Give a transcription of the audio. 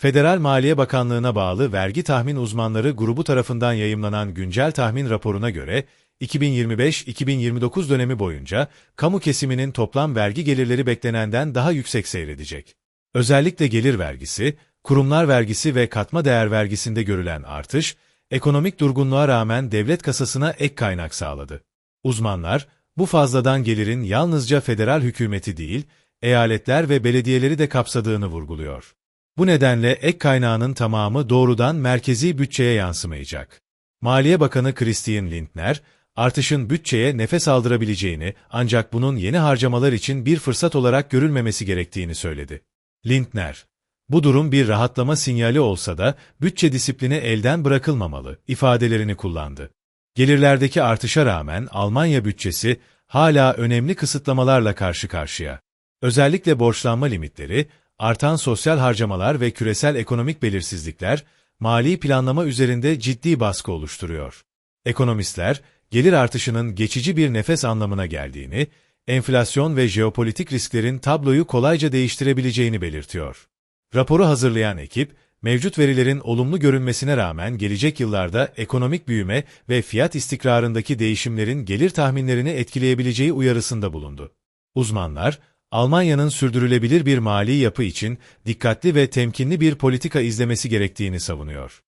Federal Maliye Bakanlığı'na bağlı vergi tahmin uzmanları grubu tarafından yayımlanan güncel tahmin raporuna göre, 2025-2029 dönemi boyunca kamu kesiminin toplam vergi gelirleri beklenenden daha yüksek seyredecek. Özellikle gelir vergisi, kurumlar vergisi ve katma değer vergisinde görülen artış, ekonomik durgunluğa rağmen devlet kasasına ek kaynak sağladı. Uzmanlar, bu fazladan gelirin yalnızca federal hükümeti değil, eyaletler ve belediyeleri de kapsadığını vurguluyor. Bu nedenle ek kaynağının tamamı doğrudan merkezi bütçeye yansımayacak. Maliye Bakanı Christian Lindner, artışın bütçeye nefes aldırabileceğini ancak bunun yeni harcamalar için bir fırsat olarak görülmemesi gerektiğini söyledi. Lindner, bu durum bir rahatlama sinyali olsa da bütçe disiplini elden bırakılmamalı ifadelerini kullandı. Gelirlerdeki artışa rağmen Almanya bütçesi hala önemli kısıtlamalarla karşı karşıya. Özellikle borçlanma limitleri, artan sosyal harcamalar ve küresel ekonomik belirsizlikler mali planlama üzerinde ciddi baskı oluşturuyor. Ekonomistler, gelir artışının geçici bir nefes anlamına geldiğini, enflasyon ve jeopolitik risklerin tabloyu kolayca değiştirebileceğini belirtiyor. Raporu hazırlayan ekip, mevcut verilerin olumlu görünmesine rağmen gelecek yıllarda ekonomik büyüme ve fiyat istikrarındaki değişimlerin gelir tahminlerini etkileyebileceği uyarısında bulundu. Uzmanlar, Almanya'nın sürdürülebilir bir mali yapı için dikkatli ve temkinli bir politika izlemesi gerektiğini savunuyor.